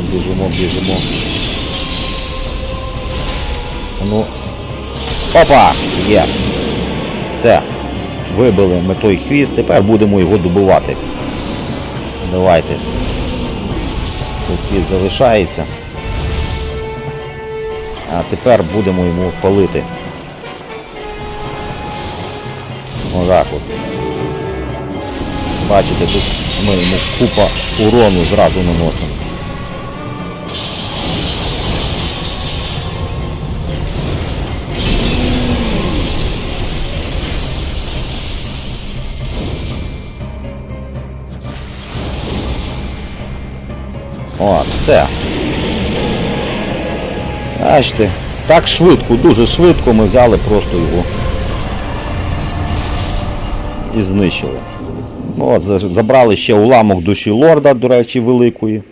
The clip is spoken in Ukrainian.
біжимо, біжимо, біжимо. Ну. Опа! Є. Все. Вибили ми той хвіст, тепер будемо його добивати. Давайте. Тут хвіст залишається. А тепер будемо йому палити. Отак от. Бачите, тут ми йому купа урону зразу наносимо. О, все. Бачите, так швидко, дуже швидко ми взяли просто його і знищили. Ну, от, забрали ще уламок душі лорда, до речі, великої.